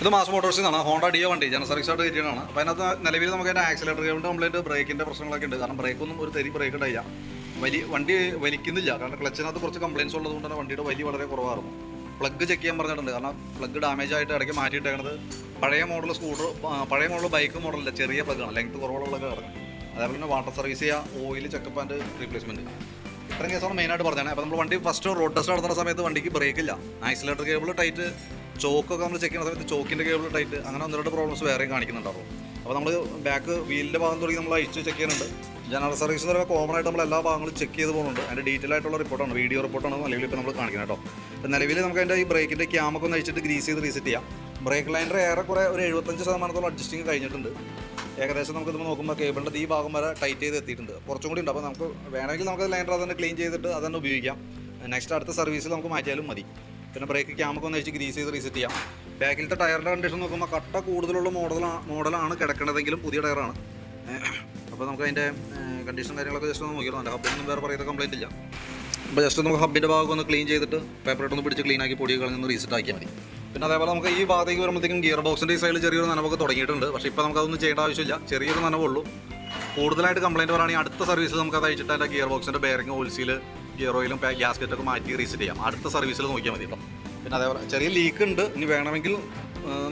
ഇത് മാസ് മോട്ടോഴ്സിൽ നിന്നാണ് ഹോണ്ട ഡിയോ വണ്ടി. ജനറൽ സർവീസ് ആയിട്ട് കയറ്റിയതാണ്. അപ്പോൾ അതിനകത്ത് നിലവിൽ നമുക്ക് അതിന്റെ ആക്സിലേറ്റർ കേബിളിന്റെ കംപ്ലൈന്റ് ബ്രേക്കിന്റെ പ്രശ്നങ്ങളൊക്കെ ഉണ്ട്. കാരണം ബ്രേക്കൊന്നും ഒരു തെരി ബ്രേക്ക് ഉണ്ടായില്ല. വലി വണ്ടി വലിക്കുന്നില്ല. കാരണം ക്ലച്ചിനകത്ത് കുറച്ച് കംപ്ലയിൻസ് ഉള്ളതുകൊണ്ട് തന്നെ വണ്ടിയുടെ വലി വളരെ കുറവായിരുന്നു. പ്ലഗ് ചെക്ക് ചെയ്യാൻ പറഞ്ഞിട്ടുണ്ട്. കാരണം പ്ലഗ് ഡാമേജ് ആയിട്ട് ഇടയ്ക്ക് മാറ്റിയിട്ടേക്കണത് പഴയ മോഡൽ സ്കൂട്ടർ പഴയ മോഡൽ ബൈക്ക് മോഡലില്ല ചെറിയ പ്ലഗാണ് ലെങ്ത് കുറവുള്ള പ്ലഗ് കിടക്കും അതേപോലെ തന്നെ വാട്ടർ സർവീസ് ചെയ്യുക ഓയിൽ ചെക്കപ്പ് ആൻഡ് റീപ്ലേസ്മെന്റ് ഇത്രയും കേസാണ് മെയിനായിട്ട് പറഞ്ഞത്. അപ്പോൾ നമ്മൾ വണ്ടി ഫസ്റ്റ് റോഡ് ടെസ്റ്റ് നടത്തുന്ന സമയത്ത് വണ്ടിക്ക് ബ്രേക്കില്ല ആക്സിലേറ്റർ കേബിൾ ടൈറ്റ് ചോക്കൊക്കെ നമ്മൾ ചെക്ക് ചെയ്യുന്ന സമയത്ത് ചോക്കിന്റെ കേബിൾ ടൈറ്റ് അങ്ങനെ ഒന്ന് രണ്ട് പ്രോബ്ലംസ് വേറെയും കാണിക്കുന്നുണ്ടാവും. അപ്പോൾ നമ്മൾ ബാക്ക് വീലിന്റെ ഭാഗം തുടങ്ങി നമ്മൾ അഴിച്ച് ചെക്ക് ചെയ്യുന്നുണ്ട്. ജനറൽ സർവീസ് എന്ന് പറയുമ്പോൾ കോമൺ ആയിട്ട് നമ്മൾ എല്ലാ ഭാഗങ്ങളും ചെക്ക് ചെയ്ത് പോകുന്നുണ്ട്. അതിന്റെ ഡീറ്റെയിൽ ആയിട്ടുള്ള റിപ്പോർട്ടാണ് വീഡിയോ റിപ്പോർട്ടാണ് നിലവിൽ ഇപ്പോൾ നമ്മൾ കാണിക്കുന്നത് കേട്ടോ. നിലവിൽ നമുക്ക് അതിന്റെ ഈ ബ്രേക്കിന്റെ ക്യാമൊക്കെ ഒന്ന് അഴിച്ചിട്ട് ഗ്രീസ് ചെയ്ത് റീസെറ്റ് ചെയ്യാം. ബ്രേക്ക് ലൈനർ ഏറെക്കുറെ ഒരു എഴുപത്തഞ്ച് ശതമാനത്തോളം അഡ്ജസ്റ്റിംഗ് കഴിഞ്ഞിട്ടുണ്ട്. ഏകദേശം നമുക്ക് ഇത് നോക്കുമ്പോൾ കേബിളിന്റെ ഈ ഭാഗം വരെ ടൈറ്റ് ചെയ്ത് എത്തിയിട്ടുണ്ട്. കുറച്ചും കൂടി ഉണ്ട്. അപ്പോൾ നമുക്ക് വേണമെങ്കിൽ നമുക്ക് ലൈനർ അതന്നെ ക്ലീൻ ചെയ്തിട്ട് അതന്നെ ഉപയോഗിക്കാം. നെക്സ്റ്റ് അടുത്ത സർവീസിൽ നമുക്ക് മാറ്റിയാലും മതി. പിന്നെ ബ്രേക്ക് ക്യാമൊക്കെ ഒന്ന് വെച്ച് ഗ്രീസ് ചെയ്ത് റീസെറ്റ് ചെയ്യാം. ബാക്കിലത്തെ ടയറിന്റെ കണ്ടീഷൻ നോക്കുമ്പോൾ കട്ട കൂടുതലുള്ള മോഡലാണ് മോഡലാണ് കിടക്കണതെങ്കിലും പുതിയ ടയറാണ് അപ്പോൾ നമുക്ക് അതിന്റെ കണ്ടീഷൻ കാര്യങ്ങളൊക്കെ ജസ്റ്റ് ഒന്ന് നോക്കിയാൽ നല്ല ഹബ്ബിനൊന്നും വേറെ പറയുന്ന കംപ്ലൈന്റ് ഇല്ല. അപ്പോൾ ജസ്റ്റ് നമുക്ക് ഹബ്ബിന്റെ ഭാഗം ഒന്ന് ക്ലീൻ ചെയ്തിട്ട് പേപ്പർ ഒന്ന് പിടിച്ച് ക്ലീൻ ആക്കി പൊടി കളഞ്ഞൊന്ന് റീസെറ്റ് ആക്കിയാൽ മതി. പിന്നെ അതേപോലെ നമുക്ക് ഈ ഭാഗത്തേക്ക് വരുമ്പോഴത്തേക്കും ഗിയർ ബോക്സിന്റെ ഈ സൈഡിൽ ചെറിയൊരു നനവൊക്കെ തുടങ്ങിയിട്ടുണ്ട്. പക്ഷേ ഇപ്പോൾ നമുക്ക് അതൊന്നും ചെയ്യേണ്ട ആവശ്യമില്ല. ചെറിയൊരു നനവുള്ളൂ കൂടുതലായിട്ട് കംപ്ലൈന്റ് പറയുകയാണെങ്കിൽ അടുത്ത സർവീസ് നമുക്ക് അത് അയച്ചിട്ട് അതിന്റെ ഗിയർ ബോക്സിന്റെ ബെയറിംഗ് ഓയിൽസിൽ ഗിയർ ഓയിലും ഗ്യാസ്കറ്റ് ഒക്കെ മാറ്റി റീസെറ്റ് ചെയ്യാം. അടുത്ത സർവീസിൽ നോക്കിയാൽ മതി കേട്ടോ പിന്നെ അതേപോലെ ചെറിയ ലീക്ക് ഉണ്ട്. ഇനി വേണമെങ്കിൽ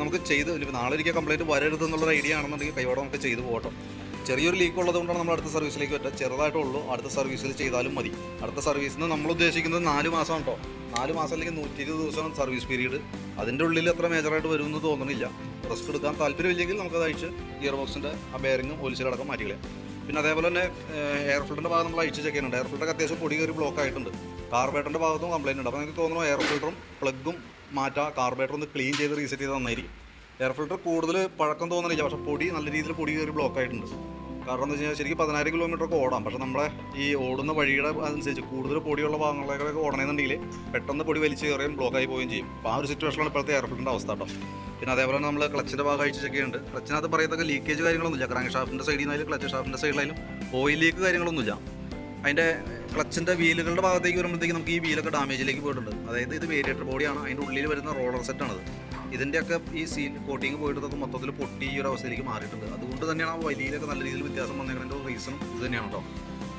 നമുക്ക് ചെയ്ത് നാളെ ഒരിക്കൽ കംപ്ലൈന്റ് വരരുത് എന്നുള്ളൊരു ഐഡിയ ആണെന്നുണ്ടെങ്കിൽ കൈയോടെ നമുക്ക് ചെയ്ത് പോകട്ടോ ചെറിയൊരു ലീക്ക് ഉള്ളതുകൊണ്ടാണ് നമ്മൾ അടുത്ത സർവീസിലേക്ക് പറ്റുക ചെറുതായിട്ടുള്ളൂ അടുത്ത സർവീസിൽ ചെയ്താലും മതി. അടുത്ത സർവീസിൽ നിന്ന് നമ്മൾ ഉദ്ദേശിക്കുന്നത് നാല് മാസം കേട്ടോ നാല് മാസം അല്ലെങ്കിൽ നൂറ്റി ഇരുപത് ദിവസം സർവീസ് പീരീഡ് അതിന്റെ ഉള്ളിൽ അത്ര മേജറായിട്ട് വരുമെന്ന് തോന്നുന്നില്ല റിസ്ക് എടുക്കാൻ താല്പര്യമില്ലെങ്കിൽ നമുക്കത് അയച്ച് ഗിയർ ബോക്സിന്റെ ആ ബെയറിങ്ങും ഒലിച്ചിലടക്കം മാറ്റിക്കളയാം പിന്നെ അതേപോലെ തന്നെ എയർ ഫിൽറ്ററിന്റെ ഭാഗം നമ്മൾ അയച്ച് ചെക്ക് ചെയ്യുന്നുണ്ട്. എയർ ഫിൽറ്ററൊക്കെ അത്യാവശ്യം പൊടി കയറി ബ്ലോക്ക് ആയിട്ടുണ്ട് കാർബേറ്ററിന്റെ ഭാഗത്തും കംപ്ലൈന്റ് ഉണ്ട്. അപ്പോൾ എനിക്ക് തോന്നുന്നു എയർ ഫിൽറ്ററും പ്ലഗും മാറ്റാം കാർബേറ്റർ ഒന്ന് ക്ലീൻ ചെയ്ത് റീസെറ്റ് ചെയ്ത് നന്നായിരിക്കും. എയർ ഫിൽറ്റർ കൂടുതൽ പഴക്കം തോന്നുന്നില്ല പക്ഷേ പൊടി നല്ല രീതിയിൽ പൊടി കയറി ബ്ലോക്ക് ആയിട്ടുണ്ട്. കാരണം എന്താ വെച്ച് കഴിഞ്ഞാൽ ശരിക്കും പതിനായിരം കിലോമീറ്റർ ഒക്കെ ഓടാം. പക്ഷെ നമ്മളെ ഈ ഓടുന്ന വഴിയുടെ അനുസരിച്ച് കൂടുതൽ പൊടിയുള്ള ഭാഗങ്ങളിലേക്കൊക്കെ ഓടണമെന്നുണ്ടെങ്കിൽ പെട്ടെന്ന് പൊടി വലിച്ച് കയറുകയും ബ്ലോക്ക് ആയി പോവുകയും ചെയ്യും. അപ്പോൾ ആ ഒരു സിറ്റുവേഷനാണ് ഇപ്പോഴത്തെ എയർ ഫിൽറ്ററിന്റെ അവസ്ഥ കേട്ടോ. പിന്നെ അതേപോലെ നമ്മൾ ക്ലച്ചിന്റെ ഭാഗം അഴിച്ചൊക്കെ ചെക്ക് ചെയ്യുന്നുണ്ട് ക്ലച്ചിനകത്ത് പറയത്തക്ക ലീക്കേജ് കാര്യങ്ങളൊന്നുമില്ല ക്രാങ്ക് ഷാഫ്റ്റിന്റെ സൈഡിൽ നിന്നായാലും ക്ലച്ച് ഷാഫ്റ്റിന്റെ സൈഡിലായാലും ഓയിൽ ലീക്ക് കാര്യങ്ങളൊന്നുമില്ല അതിന്റെ ക്ലച്ചിന്റെ വീലുകളുടെ ഭാഗത്തേക്ക് വരുമ്പോഴത്തേക്ക് നമുക്ക് ഈ വീലൊക്കെ ഡാമേജിലേക്ക് പോയിട്ടുണ്ട്. അതായത് ഇത് വേരിയേറ്റർ ബോഡിയാണ് അതിന്റെ ഉള്ളിൽ വരുന്ന റോളർ സെറ്റാണത് ഇതിന്റെയൊക്കെ ഈ സീൽ കോട്ടിങ് പോയിട്ടൊക്കെ മൊത്തത്തിൽ പൊട്ടി ഈ ഒരു അവസ്ഥയിലേക്ക് മാറിയിട്ടുണ്ട്. അതുകൊണ്ട് തന്നെയാണ് ആ വലിയിലൊക്കെ നല്ല രീതിയിൽ വ്യത്യാസം വന്നേക്കുന്നതിന്റെ റീസണും ഇത് തന്നെയാണ് കേട്ടോ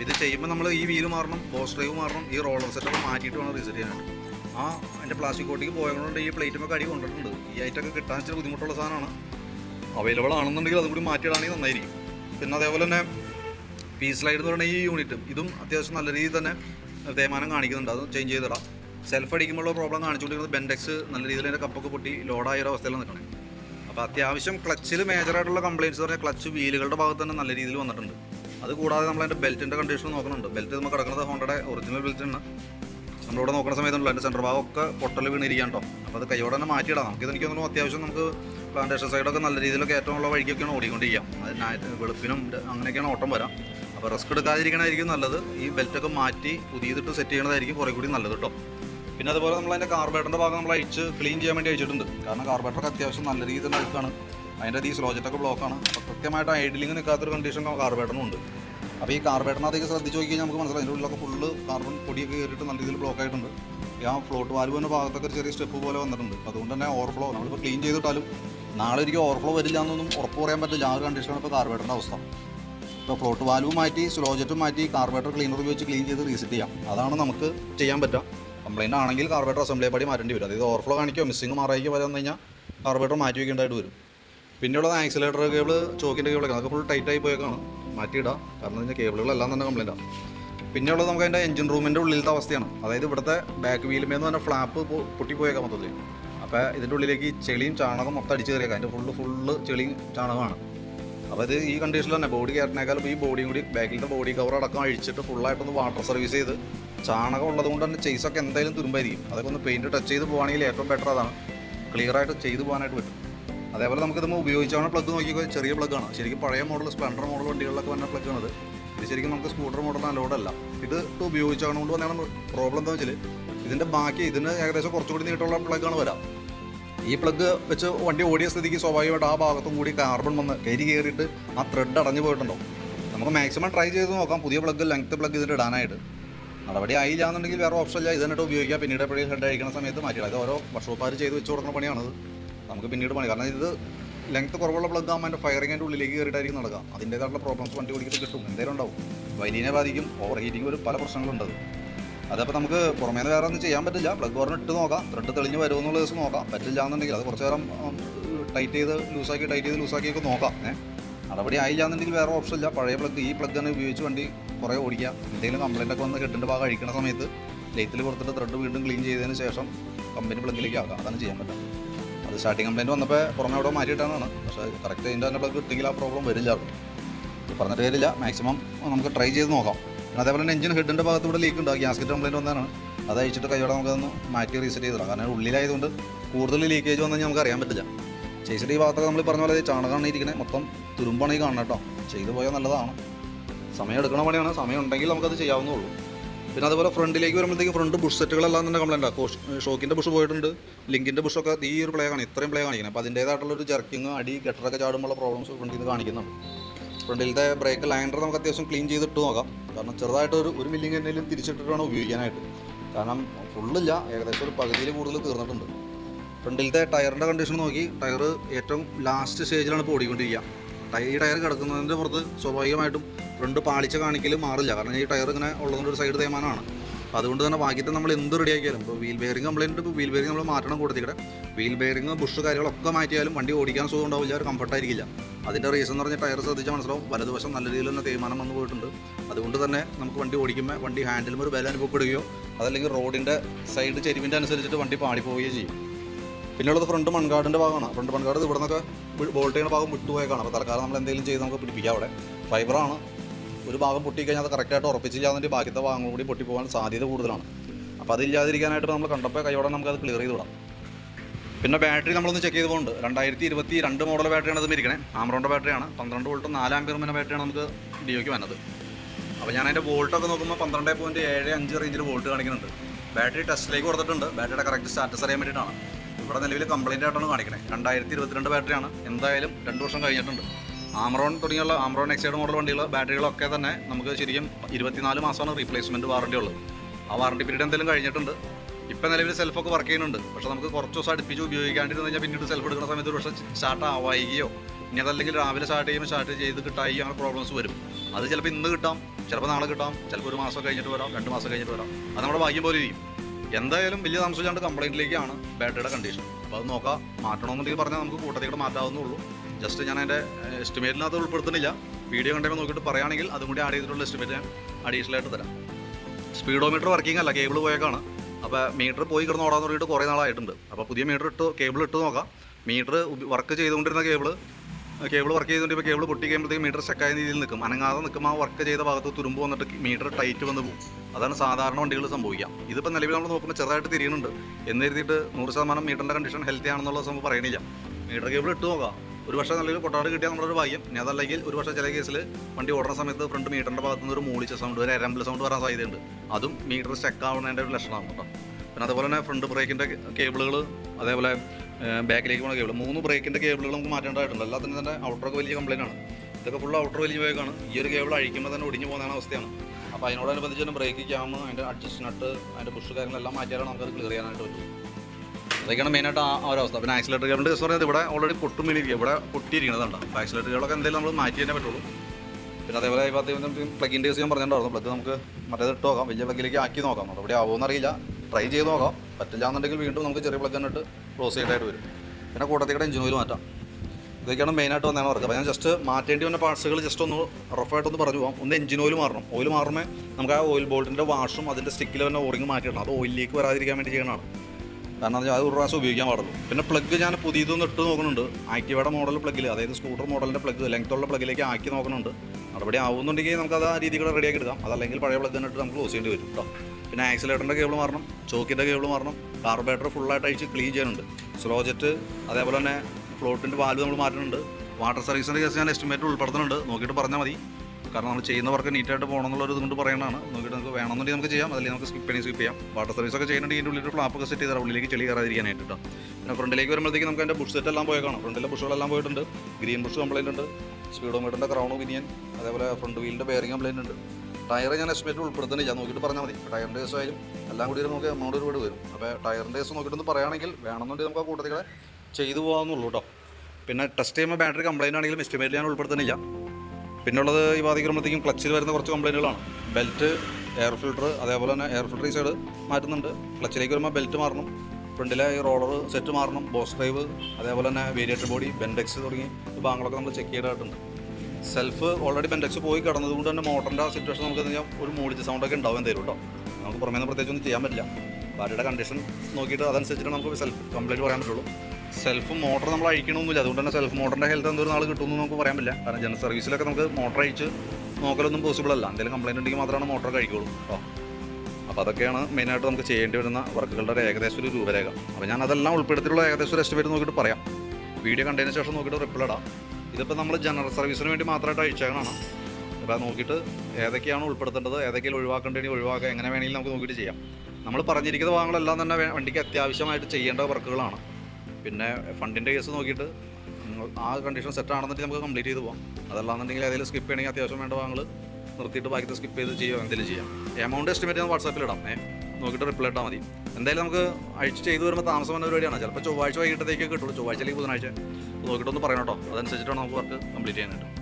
ഇത് ചെയ്യുമ്പോൾ നമ്മൾ ഈ വീൽ മാറണം ബോസ് ഡ്രൈവ് മാറണം ഈ റോളർ സെറ്റൊക്കെ മാറ്റിയിട്ട് വേണം റീസെറ്റ് ചെയ്യാനായിട്ട്. ആ അതിന്റെ പ്ലാസ്റ്റിക് കോട്ടിങ് പോയതുകൊണ്ട് ഈ പ്ലേറ്റുമൊക്കെ അടി കൊണ്ടിട്ടുണ്ട്. ഈ ഐറ്റൊക്കെ കിട്ടാൻ ഇച്ചിരി ബുദ്ധിമുട്ടുള്ള സാധനമാണ്. അവൈലബിൾ ആണെന്നുണ്ടെങ്കിൽ അതും കൂടി മാറ്റിയിടാണെങ്കിൽ നന്നായിരിക്കും. പിന്നെ അതേപോലെ തന്നെ പീസ് ലൈഡ് എന്ന് പറയുന്ന ഈ യൂണിറ്റും ഇതും അത്യാവശ്യം നല്ല രീതിയിൽ തന്നെ തേമാനം കാണിക്കുന്നുണ്ട്. അത് ചേഞ്ച് ചെയ്തിടാം. സെൽഫ് അടിക്കുമ്പോൾ പ്രോബ്ലം കാണിച്ചുകൊണ്ടിരുന്നത് ബെൻഡെക്സ് നല്ല രീതിയിൽ എന്റെ കപ്പൊക്കെ പൊട്ടി ലോഡായ ഒരു അവസ്ഥയിലാണ് നിൽക്കണേ അപ്പോൾ അത്യാവശ്യം ക്ലച്ചിൽ മേജറായിട്ടുള്ള കംപ്ലയിന്റ്സ് പറഞ്ഞാൽ ക്ലച്ച് വീലുകളുടെ ഭാഗത്ത് തന്നെ നല്ല രീതിയിൽ വന്നിട്ടുണ്ട്. അത് കൂടാതെ നമ്മൾ അതിന്റെ ബെൽറ്റിന്റെ കണ്ടീഷൻ നോക്കുന്നുണ്ട്. ബെൽറ്റ് നമുക്ക് കിടക്കുന്നത് ഹോണ്ടയുടെ ഒറിജിനൽ ബെൽറ്റാണ് നമ്മളിവിടെ നോക്കുന്ന സമയത്തുണ്ടല്ലോ അതിന്റെ സെന്റർ ഭാഗമൊക്കെ പൊട്ടൽ വീണിരിക്കാൻ കേട്ടോ അപ്പോൾ അത് കൈയോടെ തന്നെ മാറ്റിയിടാം. നമുക്ക് എനിക്ക് തോന്നുന്നു അത്യാവശ്യം നമുക്ക് പ്ലാന്റേഷൻ സൈഡൊക്കെ നല്ല രീതിയിലൊക്കെ ഏറ്റവും ഉള്ള വഴിക്കൊക്കെയാണ് ഓടിക്കൊണ്ടിരിക്കാം അതിനായിട്ട് വെളുപ്പിനും അങ്ങനെയൊക്കെയാണ് ഓട്ടം വരാം. അപ്പോൾ റിസ്ക് എടുക്കാതിരിക്കണമായിരിക്കും നല്ലത്. ഈ ബെൽറ്റൊക്കെ മാറ്റി പുതിയതിട്ട് സെറ്റ് ചെയ്യണതായിരിക്കും കുറേ കൂടി നല്ലത് കേട്ടോ പിന്നെ അതുപോലെ നമ്മൾ അതിന്റെ കാർബേറ്ററിന്റെ ഭാഗം നമ്മൾ അഴിച്ച് ക്ലീൻ ചെയ്യാൻ വേണ്ടി അയച്ചിട്ടുണ്ട് കാരണം കാർബേറ്ററൊക്കെ അത്യാവശ്യം നല്ല രീതിയിൽ അഴുക്കാണ്. അതിന്റെ ഈ സ്ലോജറ്റൊക്കെ ബ്ലോക്കാണ് അപ്പോൾ കൃത്യമായിട്ട് ഐഡിലിങ് നിൽക്കാത്തൊരു കണ്ടീഷൻ കാർബേറ്ററിനും ഉണ്ട്. അപ്പോൾ ഈ കാർബേറ്ററിനകത്തേക്ക് ശ്രദ്ധിച്ച് നോക്കി കഴിഞ്ഞാൽ നമുക്ക് മനസ്സിലായി അതിന്റെ ഉള്ളിലൊക്കെ ഫുള്ള് കാർബൺ പൊടിയൊക്കെ കയറിയിട്ട് നല്ല രീതിയിൽ ബ്ലോക്ക് ആയിട്ടുണ്ട്. ആ ഫ്ലോട്ട് വാൽവിന്റെ ഭാഗത്തൊക്കെ ചെറിയ സ്റ്റെപ്പ് പോലെ വന്നിട്ടുണ്ട്. അതുകൊണ്ട് തന്നെ ഓവർഫ്ലോ നമ്മളിപ്പോൾ ക്ലീൻ ചെയ്തിട്ടാലും നാളെ ഒരിക്കലും ഓവർഫ്ലോ വരില്ല എന്നൊന്നും ഉറപ്പ് പറയാൻ പറ്റില്ല. ആ ഒരു കണ്ടീഷനാണ് ഇപ്പോൾ കാർബേറ്ററിന്റെ അവസ്ഥ. ഇപ്പോൾ ഫ്ലോട്ട് വാൽവ് മാറ്റി സ്ലോജറ്റും മാറ്റി കാർബേറ്റർ ക്ലീനർ ഉപയോഗിച്ച് ക്ലീൻ ചെയ്ത് റീസെറ്റ് ചെയ്യാം. അതാണ് നമുക്ക് ചെയ്യാൻ പറ്റുക. കംപ്ലൈന്റ് ആണെങ്കിൽ കാർബേറ്റർ അസംബ്ലി പടി മാറ്റേണ്ടി വരും. അതായത് ഓവർഫ്ലോ കാണിക്കോ മിസ്സിങ് മാറായിക്കോ വരാന്ന് കഴിഞ്ഞാൽ കാർബേറ്റർ മാറ്റി വെക്കേണ്ടതായിട്ട് വരും. പിന്നെയുള്ളത് ആക്സിലേറ്റർ കേബിൾ ചോക്കിന്റെ കേബിളൊക്കെ അതൊക്കെ ഫുൾ ടൈറ്റ് ആയി പോയേക്കാണ്. മാറ്റിയിടാം. കാരണം എന്താ കേബിളുകളെല്ലാം തന്നെ കംപ്ലൈന്റാണ് പിന്നെയുള്ളത് നമുക്ക് അതിന്റെ എഞ്ചിൻ റൂമിന്റെ ഉള്ളിലത്തെ അവസ്ഥയാണ്. അതായത് ഇവിടുത്തെ ബാക്ക് വീലുമേന്ന് പറഞ്ഞ ഫ്ലാപ്പ് പൊട്ടിപ്പോയേക്കാം മൊത്തത്തിൽ അപ്പോൾ ഇതിന്റെ ഉള്ളിലേക്ക് ചെളിയും ചാണകം മൊത്തം അടിച്ച് കയറിയേക്കാം. അതിന്റെ ഫുള്ള് ഫുള്ള് ചെളിയും ചാണകമാണ് അപ്പോൾ ഇത് ഈ കണ്ടീഷനിൽ തന്നെ ബോഡി കയറിനേക്കാളും ഈ ബോഡിയും കൂടി ബാക്കിലത്തെ ബോഡി കവർ അടക്കം അഴിച്ചിട്ട് ഫുള്ളായിട്ടൊന്ന് വാട്ടർ സർവീസ് ചെയ്ത് ചാണകം ഉള്ളത് കൊണ്ട് തന്നെ ചെയ്സൊക്കെ എന്തായാലും തുരുമ്പായിരിക്കും. അതൊക്കെ ഒന്ന് പെയിന്റ് ടച്ച് ചെയ്ത് പോകുകയാണെങ്കിൽ ഏറ്റവും ബെറ്റർ അതാണ്. ക്ലിയർ ആയിട്ട് ചെയ്ത് പോകാനായിട്ട് പറ്റും. അതേപോലെ നമുക്ക് ഇത് ഉപയോഗിച്ചാണ്. പ്ലഗ് നോക്കിയൊക്കെ ചെറിയ പ്ലഗ്ഗാണ് ശരിക്കും പഴയ മോഡൽ സ്പ്ലെൻഡർ മോഡൽ വണ്ടികളിലൊക്കെ വന്ന പ്ലഗ് ഇത് ശരിക്കും നമുക്ക് സ്കൂട്ടർ മോഡൽ അലോഡല്ല ഇത് ഉപയോഗിച്ചാണ് കൊണ്ട് വന്നാണ് പ്രോബ്ലം എന്താ വെച്ചാൽ ഇതിന്റെ ബാക്കി ഇതിന് ഏകദേശം കുറച്ചുകൂടി നീട്ടുള്ള പ്ലഗ്ഗാണ് വരാം. ഈ പ്ലഗ് വെച്ച് വണ്ടി ഓടിയ സ്ഥിതിക്ക് സ്വാഭാവികമായിട്ട് ആ ഭാഗത്തും കൂടി കാർബൺ വന്ന് കരി കയറിയിട്ട് ആ ത്രെഡ് അടഞ്ഞു പോയിട്ടുണ്ടാവും. നമുക്ക് മാക്സിമം ട്രൈ ചെയ്ത് നോക്കാം. പുതിയ പ്ലഗ് ലെങ്ത് പ്ലഗ് ഇതിന്റെ ഇടാനായിട്ട്. നടപടി ആയില്ല എന്നുണ്ടെങ്കിൽ വേറെ ഓപ്ഷൻ ഇല്ല. ഇത് തന്നെ ഉപയോഗിക്കാം. പിന്നീട് എപ്പോഴും ഹെഡ് അഴിക്കുന്ന സമയത്ത് മാറ്റിയിടാം. ഇത് ഓരോ വർഷോപ്പാർ ചെയ്ത് വെച്ച് കൊടുക്കുന്ന പണിയാണത് നമുക്ക് പിന്നീട് പണി. കാരണം ഇത് ലെങ്ത് കുറവുള്ള പ്ലഗ് ആകുമ്പോൾ അതിന്റെ ഫയറിംഗ് അതിന്റെ ഉള്ളിലേക്ക് കയറിയിട്ടായിരിക്കും നടക്കുക. അതിന്റേതായിട്ടുള്ള പ്രോബ്ലംസ് വണ്ടി ഓടിക്കിട്ട് കിട്ടും. എന്തെങ്കിലും ഉണ്ടാവും. വൈലിനെ ബാധിക്കും. ഓവർ ഹീറ്റിംഗ് ഒരു പല പ്രശ്നങ്ങളുണ്ട് അത്. അതപ്പോൾ നമുക്ക് പുറമേ നിന്ന് വേറെ ഒന്നും ചെയ്യാൻ പറ്റില്ല. പ്ലഗ് ഓർന്ന് ഇട്ട് നോക്കാം. ത്രെഡ് തെളിഞ്ഞ് വരുമോ എന്നുള്ള ദിവസം നോക്കാം. പറ്റില്ല എന്നുണ്ടെങ്കിൽ അത് കുറച്ച് നേരം ടൈറ്റ് ചെയ്ത് ലൂസാക്കി ടൈറ്റ് ചെയ്ത് ലൂസാക്കിയൊക്കെ നോക്കാം. ഏഹ് നടപടി ആയില്ല എന്നുണ്ടെങ്കിൽ വേറെ ഓപ്ഷൻ ഇല്ല. പഴയ പ്ലഗ് ഈ പ്ലഗ് തന്നെ ഉപയോഗിച്ച് വണ്ടി കുറേ ഓടിക്കുക എന്തെങ്കിലും കംപ്ലൈന്റ് ഒക്കെ വന്ന് കെട്ടിന്റെ ഭാഗം അഴിക്കുന്ന സമയത്ത് ലൈറ്റിൽ കൊടുത്തിട്ട് ത്രെഡ് വീണ്ടും ക്ലീൻ ചെയ്തതിന് ശേഷം കമ്പനി പ്ലഗിലേക്ക് ആക്കാം. അതാണ് ചെയ്യാൻ പറ്റുക അത് സ്റ്റാർട്ടിങ് കംപ്ലൈന്റ് വന്നപ്പോൾ പുറമെ അവിടെ മാറ്റിയിട്ടാണ് പക്ഷേ കറക്റ്റ് അതിന്റെ തന്നെ പ്ലഗ് കിട്ടിയെങ്കിൽ ആ പ്രോബ്ലം വരില്ല. പറഞ്ഞിട്ട് കാര്യമില്ല. മാക്സിമം നമുക്ക് ട്രൈ ചെയ്ത് നോക്കാം. അതേപോലെ തന്നെ എഞ്ചിൻ ഹെഡിന്റെ ഭാഗത്തൂടെ ലീക്ക് ഉണ്ടാകും ഗ്യാസ്കറ്റ് കംപ്ലൈന്റ് വന്നതാണ്. അത് അയച്ചിട്ട് കൈയോടെ നമുക്കതൊന്ന് മാറ്റി റീസെറ്റ് ചെയ്തിടാം. കാരണം ഉള്ളിലായതുകൊണ്ട് കൂടുതൽ ലീക്കേജ് വന്നു നമുക്ക് അറിയാൻ പറ്റില്ല. ചേച്ചിയുടെ ഈ ഭാഗത്തൊക്കെ നമ്മൾ പറഞ്ഞ പോലെ ചാണകമാണ് ഇരിക്കുന്നത് മൊത്തം തുരുമ്പാണ് ഈ കാണുന്നത് കേട്ടോ. ചെയ്തു പോയാൽ നല്ലതാണ്. സമയം എടുക്കണ പണിയാണ്. സമയം ഉണ്ടെങ്കിൽ നമുക്കത് ചെയ്യാവുന്നേ ഉള്ളൂ. പിന്നെ അതുപോലെ ഫ്രണ്ടിലേക്ക് വരുമ്പോഴത്തേക്കും ഫ്രണ്ട് ബുഷ് സെറ്റുകളെല്ലാം തന്നെ കംപ്ലൈന്റ് ആ. ഷോക്കിന്റെ ബുഷ് പോയിട്ടുണ്ട്. ലിങ്കിന്റെ ബുഷൊക്കെ ഈ ഒരു പ്ലേ കാണിക്കുന്നത് ഇത്രയും പ്ലേ കാണിക്കുന്നത്. അപ്പോൾ അതിന്റേതായിട്ടുള്ള ഒരു ജർക്കിങ് അടി ഗട്ടറൊക്കെ ചാടുമ്പോൾ പ്രോബ്ലംസ് ഫ്രണ്ടിൽ നിന്ന് കാണിക്കുന്നുണ്ട്. ഫ്രണ്ടിലത്തെ ബ്രേക്ക് ലൈനർ നമുക്ക് അത്യാവശ്യം ക്ലീൻ ചെയ്തിട്ട് നോക്കാം. കാരണം ചെറുതായിട്ട് ഒരു ഒരു മില്ലിങ് എന്തെങ്കിലും തിരിച്ചിട്ടിട്ട് വേണം ഉപയോഗിക്കാനായിട്ട്. കാരണം ഫുള്ളില്ല ഏകദേശം ഒരു പകുതിയിൽ കൂടുതൽ തീർന്നിട്ടുണ്ട്. ഫ്രണ്ടിലത്തെ ടയറിന്റെ കണ്ടീഷൻ നോക്കി. ടയർ ഏറ്റവും ലാസ്റ്റ് സ്റ്റേജിലാണ് ഇപ്പോൾ ഓടിക്കൊണ്ടിരിക്കുക ഈ ടയർ കിടക്കുന്നതിന്റെ പുറത്ത് സ്വാഭാവികമായിട്ടും ഫ്രണ്ട് പാളിച്ച കാണിക്കൽ മാറില്ല. കാരണം ഈ ടയർ ഇങ്ങനെ ഉള്ളതുകൊണ്ട് ഒരു സൈഡ് തേമാനമാണ് അതുകൊണ്ട് തന്നെ ബാക്കിയത്തെ നമ്മൾ എന്ത് റെഡിയാക്കിയാലും ഇപ്പോൾ വീൽ ബെയറിംഗ് കംപ്ലൈന്റ് ഇപ്പോൾ വീൽ ബെയറിംഗ് നമ്മൾ മാറ്റണം കൊടുത്തിട്ട് വീൽ ബെയറിംഗ് ബുഷ് കാര്യങ്ങളൊക്കെ മാറ്റിയാലും വണ്ടി ഓടിക്കാൻ സുഖം ഉണ്ടാവില്ല ഒരു കംഫർട്ടായിരിക്കില്ല അതിന്റെ റീസൺ എന്ന് പറഞ്ഞാൽ ടയർ ശ്രദ്ധിച്ചാൽ മനസ്സിലാവും. വലതുവശം നല്ല രീതിയിൽ തന്നെ തേയ്മാനം വന്നു പോയിട്ടുണ്ട്. അതുകൊണ്ട് തന്നെ നമുക്ക് വണ്ടി ഓടിക്കുമ്പോൾ വണ്ടി ഹാൻഡിലും ഒരു ബലം അനുഭവപ്പെടുകയോ അതല്ലെങ്കിൽ റോഡിന്റെ സൈഡ് ചെരിവിന്റെ അനുസരിച്ചിട്ട് വണ്ടി പാടിപ്പോവുകയോ ചെയ്യും. പിന്നെയുള്ളത് ഫ്രണ്ട് മൺകാടിന്റെ ഭാഗമാണ്. ഫ്രണ്ട് മൺകാട് ഇവിടെ നിന്നൊക്കെ വോൾട്ടേജിന്റെ ഭാഗം വിട്ടുപോയേക്കാണ്. അപ്പോൾ തൽക്കാലം നമ്മൾ എന്തെങ്കിലും ചെയ്ത് നമുക്ക് പിടിപ്പിക്കാം അവിടെ. ഫൈബറാണ് ഒരു ഭാഗം പൊട്ടിക്കഴിഞ്ഞാൽ അത് കറക്റ്റായിട്ട് ഉറപ്പിച്ചില്ല എന്നിട്ട് ബാക്കിത്തെ ഭാഗം കൂടി പൊട്ടിപ്പോകാൻ സാധ്യത കൂടുതലാണ്. അപ്പോൾ അതില്ലാതിരിക്കാനായിട്ട് നമ്മൾ കണ്ടപ്പോൾ കൈയോടെ നമുക്ക് അത് ക്ലിയർ ചെയ്ത് വിടാം. പിന്നെ ബാറ്ററി നമ്മളൊന്ന് ചെക്ക് ചെയ്ത് പോകുന്നുണ്ട് രണ്ടായിരത്തി ഇരുപത്തി രണ്ട് മോഡൽ ബാറ്ററിയാണ് അത് ഇരിക്കണേ ആമറോണിന്റെ ബാറ്ററിയാണ് പന്ത്രണ്ട് വോൾട്ട് നാലാം പേർമിന ബാറ്ററിയാണ് നമുക്ക് ഡിയോക്ക് വന്നത്. അപ്പോൾ ഞാൻ അതിന്റെ വോൾട്ടൊക്കെ നോക്കുമ്പോൾ പന്ത്രണ്ട് പോയിന്റ് ഏഴ് അഞ്ച് റേഞ്ചിൽ വോൾട്ട് കാണിക്കുന്നുണ്ട്. ബാറ്ററി ടെസ്റ്റിലേക്ക് കൊടുത്തിട്ടുണ്ട്. ബാറ്ററിയുടെ കറക്റ്റ് സ്റ്റാറ്റസ് അറിയാൻ വേണ്ടിയിട്ടാണ്. ഇവിടെ നിലവിൽ കംപ്ലൈന്റ് ആയിട്ടാണ് കാണിക്കണേ. രണ്ടായിരത്തി ഇരുപത്തിരണ്ട് ബാറ്ററിയാണ് എന്തായാലും രണ്ട് വർഷം കഴിഞ്ഞിട്ടുണ്ട്. ആമറോൺ തുടങ്ങിയുള്ള ആമറോൺ എക്സൈഡ് മോഡൽ വണ്ടികൾ ബാറ്ററികളൊക്കെ തന്നെ നമുക്ക് ശരിക്കും ഇരുപത്തിനാല് മാസമാണ് റീപ്ലേസ്മെന്റ് വാറണ്ടി ഉള്ളത്. ആ വാറണ്ടി പീരീഡ് എന്തെങ്കിലും കഴിഞ്ഞിട്ടുണ്ട്. ഇപ്പം നിലവിൽ സെൽഫൊക്കെ വർക്ക് ചെയ്യുന്നുണ്ട്. പക്ഷേ നമുക്ക് കുറച്ച് ദിവസം അടുപ്പിച്ച് ഉപയോഗിക്കാണ്ടിരുന്ന് കഴിഞ്ഞാൽ പിന്നീട് സെൽഫ് എടുക്കുന്ന സമയത്ത് ഒരു പക്ഷേ സ്റ്റാർട്ട് ആവായികയോ ഇനി അതല്ലെങ്കിൽ രാവിലെ സ്റ്റാർട്ട് ചെയ്യുമ്പോൾ സ്റ്റാർട്ട് ചെയ്ത് കിട്ടായി അങ്ങനെ പ്രോബ്ലംസ് വരും. അത് ചിലപ്പോൾ ഇന്ന് കിട്ടാം ചിലപ്പോൾ നാളെ കിട്ടാം ചിലപ്പോൾ ഒരു മാസം കഴിഞ്ഞിട്ട് വരാം രണ്ട് മാസം കഴിഞ്ഞിട്ട് വരാം. അത് നമ്മുടെ ഭാഗ്യം പോലെ ഇരിക്കും. എന്തായാലും വലിയ താമസിച്ചാണ്ട് കംപ്ലൈന്റിലേക്കാണ് ബാറ്ററിയുടെ കണ്ടീഷൻ അപ്പോൾ അത് നോക്കാം. മാറ്റണമെന്നുണ്ടെങ്കിൽ പറഞ്ഞാൽ നമുക്ക് കൂട്ടത്തിലൂടെ മാറ്റാവുന്നുള്ളൂ ജസ്റ്റ് ഞാൻ അതിന്റെ എസ്റ്റിമേറ്റിനകത്ത് ഉൾപ്പെടുത്തുന്നില്ല. വീഡിയോ കണ്ടേ നോക്കിയിട്ട് പറയുകയാണെങ്കിൽ അതും കൂടി ആഡ് ചെയ്തിട്ടുള്ള എസ്റ്റിമേറ്റ് ഞാൻ അഡീഷണൽ ആയിട്ട് തരാം. സ്പീഡോമീറ്റർ വർക്കിംഗ് അല്ല കേബിൾ പോയേക്കാണ്. അപ്പോൾ മീറ്റർ പോയി കിടന്ന് ഓടാൻ തുടങ്ങിയിട്ട് കുറേ നാളായിട്ടുണ്ട്. അപ്പോൾ പുതിയ മീറ്റർ ഇട്ട് കേബിൾ ഇട്ട് നോക്കാം. മീറ്റർ വർക്ക് ചെയ്തുകൊണ്ടിരുന്ന കേബിൾ കേബിൾ വർക്ക് ചെയ്തുകൊണ്ട് കേബിൾ പൊട്ടി കഴിയുമ്പോഴത്തേക്ക് മീറ്റർ സ്റ്റക്കായ രീതിയിൽ നിൽക്കും. അനങ്ങാതെ നിൽക്കും. ആ വർക്ക് ചെയ്ത ഭാഗത്ത് തുരുമ്പ് വന്നിട്ട് മീറ്റർ ടൈറ്റ് വന്ന് പോകും. അതാണ് സാധാരണ വണ്ടികൾ സംഭവിക്കുക. ഇതിപ്പോൾ നിലവിൽ നമ്മൾ നോക്കുമ്പോൾ ചെറുതായിട്ട് തിരിയുന്നുണ്ട്. എന്ന് കരുതിയിട്ട് നൂറ് ശതമാനം മീറ്ററിന്റെ കണ്ടീഷൻ ഹെൽത്തി ആണെന്നുള്ള സംഭവം പറയണില്ല. മീറ്റർ കേബിൾ ഇട്ട് നോക്കാം ഒരു പക്ഷേ നല്ലൊരു കൊട്ടാട് കിട്ടിയാൽ നമ്മളൊരു ഭാഗ്യം. ഇനി അതല്ലെങ്കിൽ ഒരു പക്ഷേ ചില കേസിൽ വണ്ടി ഓടുന്ന സമയത്ത് ഫ്രണ്ട് മീറ്ററിന്റെ ഭാഗത്ത് നിന്ന് ഒരു മൂളിച്ച സൗണ്ട് ഒരു എരമ്പിൾ സൗണ്ട് വരാൻ സാധ്യതയുണ്ട്. അതും മീറ്റർ സ്റ്റക്ക് ആവുന്നതിന്റെ ഒരു ലക്ഷണമാണ് കേട്ടോ. പിന്നെ അതുപോലെ തന്നെ ഫ്രണ്ട് ബ്രേക്കിന്റെ കേബിളുകൾ അതേപോലെ ബാക്കിലേക്ക് പോകുന്ന കേബിൾ മൂന്ന് ബ്രേക്കിന്റെ കേബിളുകൾ നമുക്ക് മാറ്റേണ്ടതായിട്ടുണ്ട്. അല്ലാതെ തന്നെ ഔട്ടറൊക്കെ വലിയ കംപ്ലൈന്റ് ആണ്. ഇതൊക്കെ ഫുൾ ഔട്ടർ വലിയ വേഗമാണ് ഈ ഒരു കേബിൾ അഴിക്കുമ്പോൾ തന്നെ ഒടിഞ്ഞു പോകുന്ന അവസ്ഥയാണ്. അപ്പോൾ അതിനോടനുബന്ധിച്ച് തന്നെ ബ്രേക്ക് ക്യാം അതിന്റെ അഡ്ജസ്റ്റ് നട്ട് അതിന്റെ പുഷ് കാര്യങ്ങളെല്ലാം മാറ്റിയാലാണ് നമുക്കത് ക്ലിയർ ചെയ്യാനായിട്ട് പറ്റും. അതൊക്കെയാണ് മെയിനായിട്ട് ആ ഒരു അവസ്ഥ. പിന്നെ ആക്സിലേറ്റർ കേബിൾ എന്ന് പറയുന്നത് ഇവിടെ ഓൾറെഡി പൊട്ടും വീണിരിക്കുക ഇവിടെ പൊട്ടിയിരിക്കുന്നതാണ് അപ്പോൾ ആക്സിലേറ്റർ കേബിളൊക്കെ എന്തെങ്കിലും നമ്മൾ മാറ്റി തന്നെ പറ്റുള്ളൂ. പിന്നെ അതേപോലെ ഈ പത്ത് പ്ലഗിന്റെ യൂസ് ഞാൻ പറഞ്ഞിട്ടുണ്ടായിരുന്നു. പ്ലഗ് നമുക്ക് മറ്റേത് ഇട്ട് നോക്കാം. വലിയ പ്ലഗിലേക്ക് ആക്കി നോക്കാം. അവിടെ ആവുമെന്ന് അറിയില്ല ട്രൈ ചെയ്ത് നോക്കാം. പറ്റില്ല എന്നുണ്ടെങ്കിൽ വീണ്ടും നമുക്ക് ചെറിയ പ്ലഗ് കണ്ടിട്ട് ക്ലോസ് ചെയ്തായിട്ട് വരും. പിന്നെ കൂട്ടത്തിക്കടെ എഞ്ചിൻ ഓയിൽ മാറ്റാം. ഇതൊക്കെയാണ് മെയിനായിട്ട് വന്നതാണ് പറഞ്ഞത്. അപ്പോൾ ഞാൻ ജസ്റ്റ് മാറ്റേണ്ടി വന്ന പാർട്സുകൾ ജസ്റ്റ് ഒന്ന് റഫായിട്ടൊന്ന് പറഞ്ഞു പോകാം ഒന്ന് എഞ്ചിൻ ഓയിൽ മാറണം. ഓയിൽ മാറുമ്പോൾ നമുക്ക് ആ ഓയിൽ ബോൾട്ടിന്റെ വാഷും അതിന്റെ സ്റ്റിക്കിൽ തന്നെ ഓറിങ് മാറ്റിയിടണം. അത് ഓയിലിലേക്ക് വരാതിരിക്കാൻ വേണ്ടി ചെയ്യണതാണ്. കാരണം അത് ഒരു പ്രാവശ്യം ഉപയോഗിക്കാൻ പാടുള്ളൂ. പിന്നെ പ്ലഗ് ഞാൻ പുതിയതൊന്ന് ഇട്ട് നോക്കുന്നുണ്ട്. ആക്റ്റീവയുടെ മോഡൽ പ്ലഗിൽ അതായത് സ്കൂട്ടർ മോഡലിന്റെ പ്ലഗ് ലെങ്ത് ഉള്ള പ്ലഗിലേക്ക് ആക്കി നോക്കുന്നുണ്ട്. നടപടി ആവുന്നുണ്ടെങ്കിൽ നമുക്ക് അത് ആ രീതിയിൽ റെഡിയാക്കി എടുക്കാം. അതല്ലെങ്കിൽ പഴയ പ്ലഗ് തന്നെ ഇട്ട് നമുക്ക് ക്ലോസ് ചെയ്യേണ്ടി വരും കേട്ടോ പിന്നെ ആക്സിലേറ്ററിന്റെ കേബിൾ മാറണം ചോക്കിന്റെ കേബിൾ മാറണം കാർബേറ്റർ ഫുള്ളായിട്ട് അഴിച്ച് ക്ലീൻ ചെയ്യാനുണ്ട്. സ്ലോ ജെറ്റ് അതേപോലെ തന്നെ ഫ്ലോട്ടിന്റെ വാൽവ് നമ്മൾ മാറ്റുന്നുണ്ട്. വാട്ടർ സർവീസിന്റെ കേസ് ഞാൻ എസ്റ്റിമേറ്റ് ഉൾപ്പെടുത്തുന്നുണ്ട്. നോക്കിയിട്ട് പറഞ്ഞാൽ മതി. കാരണം നമ്മൾ ചെയ്യുന്ന വർക്ക് നീറ്റായിട്ട് പോകണം എന്നുള്ളൊരു ഇതുകൊണ്ട് പറയുന്നതാണ് നോക്കിയിട്ട് നമുക്ക് വേണമെന്നുണ്ടെങ്കിൽ നമുക്ക് ചെയ്യാം. അല്ലെങ്കിൽ നമുക്ക് സ്കിപ്പ് ചെയ്യണമെങ്കിൽ സ്കിപ്പ് ചെയ്യാം. വാട്ടർ സർവീസ് ഒക്കെ ചെയ്യുന്നുണ്ടെങ്കിൽ ഇതിന്റെ ഉള്ളിൽ ഫ്ലാപ്പ് ഒക്കെ സെറ്റ് ചെയ്താൽ ഉള്ളിലേക്ക് ചെളി കയറാതിരിക്കാനായിട്ട് കേട്ടോ പിന്നെ ഫ്രണ്ടിലേക്ക് വരുമ്പോഴത്തേക്ക് നമുക്ക് അതിന്റെ ബുഷ് സെറ്റ് എല്ലാം പോയി കാണാം. ഫ്രണ്ടിലെ ബുഷുകളെല്ലാം പോയിട്ടുണ്ട്. ഗ്രീൻ ബുഷ് കംപ്ലൈന്റ് ഉണ്ട്. സ്പീഡോമീറ്ററിന്റെ ക്രൗണും ഇനിയൻ അതേപോലെ ഫ്രണ്ട് വീലിന്റെ ബെയറിംഗ് കംപ്ലൈന്റ് ഉണ്ട്. ടയർ ഞാൻ എസ്റ്റിമേറ്റ് ഉൾപ്പെടുത്തുന്നില്ല. നോക്കിയിട്ട് പറഞ്ഞാൽ മതി. ടയറിന്റെ കേസ് ആയാലും എല്ലാം കൂടി നമുക്ക് എമൗണ്ട് ഒരുപാട് വരും. അപ്പോൾ ടയറിന്റെ കേസ് നോക്കിയിട്ടൊന്ന് പറയുകയാണെങ്കിൽ വേണമെന്നുണ്ടെങ്കിൽ നമുക്ക് ആ കൂട്ടത്തിൽ ചെയ്തു പോകാമെന്നുള്ളൂ കേട്ടോ പിന്നെ ടെസ്റ്റ് ചെയ്യുമ്പോൾ ബാറ്ററി കംപ്ലൈന്റ് ആണെങ്കിലും എസ്റ്റിമേറ്റ് ഞാൻ ഉൾപ്പെടുത്തുന്നില്ല. പിന്നെ ഉള്ളത് ഈ ബാധിക്കുമ്പോഴത്തേക്കും ക്ലച്ചിൽ വരുന്ന കുറച്ച് കംപ്ലൈന്റുകളാണ് ബെൽറ്റ് എയർ ഫിൽട്ടർ അതേപോലെ തന്നെ എയർ ഫിൽട്ടർ ഈ സൈഡ് മാറ്റുന്നുണ്ട്. ക്ലച്ചിലേക്ക് വരുമ്പോൾ ബെൽറ്റ് മാറണം. ഫ്രണ്ടിലെ ഈ റോളർ സെറ്റ് മാറണം. ബോസ് ഡ്രൈവ് അതേപോലെ തന്നെ വേരിയേറ്റർ ബോഡി ബെൻഡെക്സ് തുടങ്ങി ഭാഗങ്ങളൊക്കെ നമ്മൾ ചെക്ക് ചെയ്തിട്ടുണ്ട്. സെൽഫ് ഓൾറെഡി പെൻഡക്സ് പോയി കിടന്നത് കൊണ്ട് തന്നെ മോട്ടറിന്റെ ആ സിറ്റുവേഷൻ നമുക്ക് കഴിഞ്ഞാൽ ഒരു മൂടിച്ച സൗണ്ടൊക്കെ ഉണ്ടാവും തരും കേട്ടോ. നമുക്ക് പുറമേ നിന്ന് പ്രത്യേകിച്ച് ഒന്നും ചെയ്യാൻ പറ്റില്ല. ബാറ്ററിയുടെ കണ്ടീഷൻ നോക്കിയിട്ട് അതനുസരിച്ചിട്ട് നമുക്ക് സെൽഫ് കംപ്ലീറ്റ് പറയാൻ പറ്റുള്ളൂ. സെൽഫ് മോട്ടർ നമ്മൾ അഴിക്കണമൊന്നുമില്ല. അതുകൊണ്ട് തന്നെ സെൽഫ് മോട്ടറിന്റെ ഹെൽത്ത് എന്തൊരു നാൾ കിട്ടുമെന്ന് നമുക്ക് പറയാൻ പറ്റില്ല. കാരണം ജനറൽ സർവീസിലൊക്കെ നമുക്ക് മോട്ടർ അഴിച്ച് നോക്കലൊന്നും പോസിബിൾ അല്ല. എന്തെങ്കിലും കംപ്ലൈന്റ് ഉണ്ടെങ്കിൽ മാത്രമാണ് മോട്ടർ കഴിക്കുള്ളൂ കേട്ടോ. അപ്പോൾ അതൊക്കെയാണ് മെയിനായിട്ട് നമുക്ക് ചെയ്യേണ്ടി വരുന്ന വർക്കുകളുടെ ഒരു ഏകദേശം ഒരു രൂപരേഖ. അപ്പോൾ ഞാൻ അതെല്ലാം ഉൾപ്പെടുത്തിയിട്ടുള്ള ഏകദേശം ഒരു എസ്റ്റിമേറ്റ് നോക്കിയിട്ട് പറയാം. വീഡിയോ കണ്ടതിന് ശേഷം നോക്കിയിട്ട് റിപ്ലൈ ഇടാം. ഇതിപ്പോൾ നമ്മൾ ജനറൽ സർവീസിന് വേണ്ടി മാത്രമായിട്ട് അയച്ചേക്കണം അപ്പോൾ നോക്കിയിട്ട് ഏതൊക്കെയാണ് ഉൾപ്പെടുത്തേണ്ടത് ഏതൊക്കെയാണ് ഒഴിവാക്കേണ്ടത് ഒഴിവാക്കുക എങ്ങനെ വേണമെങ്കിലും നമുക്ക് നോക്കിയിട്ട് ചെയ്യാം. നമ്മൾ പറഞ്ഞിരിക്കുന്ന ഭാഗങ്ങളെല്ലാം തന്നെ വണ്ടിക്ക് അത്യാവശ്യമായിട്ട് ചെയ്യേണ്ട വർക്കുകളാണ്. പിന്നെ ഫണ്ടിന്റെ കേസ് നോക്കിയിട്ട് ആ കണ്ടീഷൻ സെറ്റ് ആണെന്നുണ്ടെങ്കിൽ നമുക്ക് കംപ്ലീറ്റ് ചെയ്ത് പോകാം അതല്ലാന്നുണ്ടെങ്കിൽ ഏതെങ്കിലും സ്കിപ്പ് ചെയ്യണമെങ്കിൽ അത്യാവശ്യം വേണ്ട ഭാഗങ്ങൾ നിർത്തിയിട്ട് ബാക്കി സ്കിപ്പ് ചെയ്ത് ചെയ്യുക എന്തെങ്കിലും ചെയ്യാം. എമൗണ്ട് എസ്റ്റിമേറ്റ് ഞാൻ വാട്സാപ്പിൽ ഇടാം. ഏ നോക്കിയിട്ട് റിപ്ലൈ ഇട്ടാൽ മതി. എന്തായാലും നമുക്ക് അഴിച്ച് ചെയ്തു വരുമ്പോൾ താമസം വന്ന പരിപാടിയാണ്. ചിലപ്പോൾ ചൊവ്വാഴ്ച വൈകിട്ടത്തേക്ക് കിട്ടുള്ളൂ. ചൊവ്വാഴ്ച അല്ലെങ്കിൽ ബുധനാഴ്ച. നോക്കിയിട്ടൊന്ന് പറയണം കേട്ടോ. അതനുസരിച്ചിട്ടാണ് നമുക്ക് വർക്ക് കംപ്ലീറ്റ് ചെയ്യാനായിട്ട്.